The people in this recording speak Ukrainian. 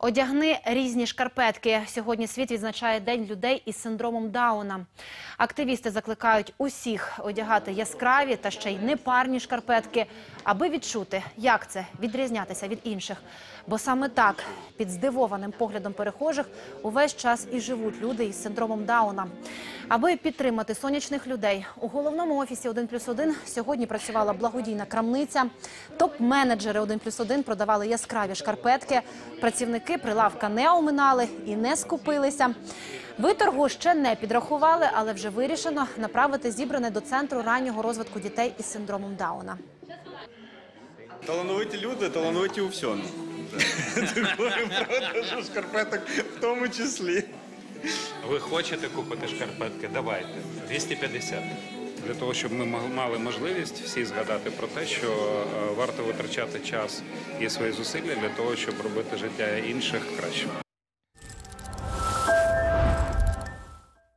Одягни різні шкарпетки. Сьогодні світ відзначає День людей із синдромом Дауна. Активісти закликають усіх одягати яскраві та ще й непарні шкарпетки, аби відчути, як це відрізнятися від інших. Бо саме так, під здивованим поглядом перехожих, увесь час і живуть люди із синдромом Дауна. Аби підтримати сонячних людей, у головному офісі 1+,1 сьогодні працювала благодійна крамниця. Топ-менеджери 1+,1 продавали яскраві шкарпетки. Працівники прилавка не оминали і не скупилися. Виторгу ще не підрахували, але вже вирішено направити зібране до центру раннього розвитку дітей із синдромом Дауна. Талановиті люди, талановиті у всьому. Такої продажу шкарпеток в тому числі. Ви хочете купити шкарпетки? Давайте 250. Для того, щоб ми мали можливість всі згадати про те, що е, варто витрачати час і свої зусилля для того, щоб робити життя інших краще.